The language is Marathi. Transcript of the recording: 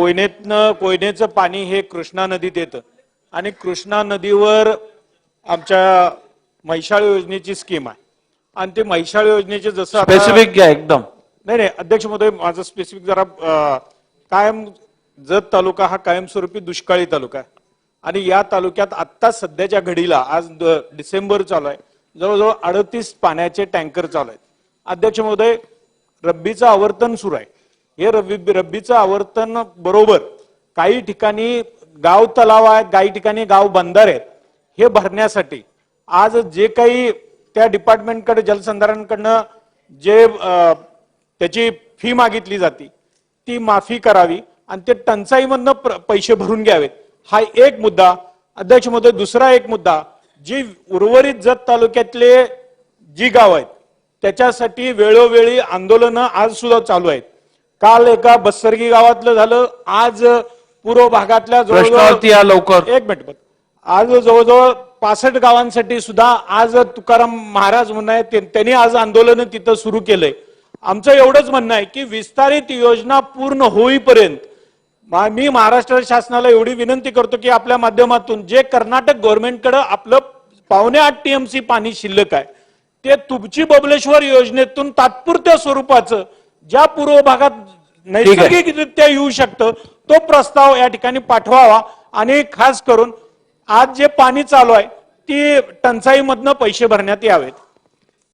कोयनेतनं कोयनेचं पाणी हे कृष्णा नदीत येतं आणि कृष्णा नदीवर आमच्या म्हैसाळ योजनेची स्कीम आहे. आणि ते म्हैसाळ योजनेचे जसं स्पेसिफिक घ्या एकदम. नाही नाही अध्यक्ष महोदय माझं स्पेसिफिक जरा कायम जत तालुका हा कायमस्वरूपी दुष्काळी तालुका आहे. आणि या तालुक्यात आत्ता सध्याच्या घडीला आज डिसेंबर चालू आहे. जवळजवळ अडतीस पाण्याचे टँकर चालू आहेत. अध्यक्ष महोदय रब्बीचं आवर्तन सुरू आहे. हे रब्बी रब्बीचं आवर्तन बरोबर. काही ठिकाणी गाव तलाव आहेत काही ठिकाणी गाव बंदर आहेत. हे भरण्यासाठी आज जे काही त्या डिपार्टमेंटकडे जलसंधारणकडनं जे त्याची फी मागितली जाते ती माफी करावी आणि ते टंचाईमधनं पैसे भरून घ्यावेत. हा एक मुद्दा. अध्यक्ष महोदय दुसरा एक मुद्दा. जी उर्वरित जत तालुक्यातले जी गाव आहेत त्याच्यासाठी वेळोवेळी आंदोलनं आज सुद्धा चालू आहेत. काल एका बस्सर्गी गावातलं झालं. आज पूर्व भागातल्या या लवकर. एक मिनिट बघ. आज जवळजवळ पासष्ट गावांसाठी सुद्धा आज तुकाराम महाराज म्हणून आहे ते- त्यांनी आज आंदोलन तिथं सुरू केलंय. आमचं एवढंच म्हणणं आहे की विस्तारित योजना पूर्ण होईपर्यंत मा- मी महाराष्ट्र शासनाला एवढी विनंती करतो की आपल्या माध्यमातून जे कर्नाटक गव्हर्नमेंटकडे आपलं पावणे आठ टीएमसी पाणी शिल्लक आहे ते तुमची बबलेश्वर योजनेतून तात्पुरत्या स्वरूपाचं ज्या पूर्व भागात नैसर्गिकरित्या येऊ शकतं तो प्रस्ताव या ठिकाणी पाठवावा. आणि खास करून आज जे पाणी चालू आहे ती टंचाईमधनं पैसे भरण्यात यावेत.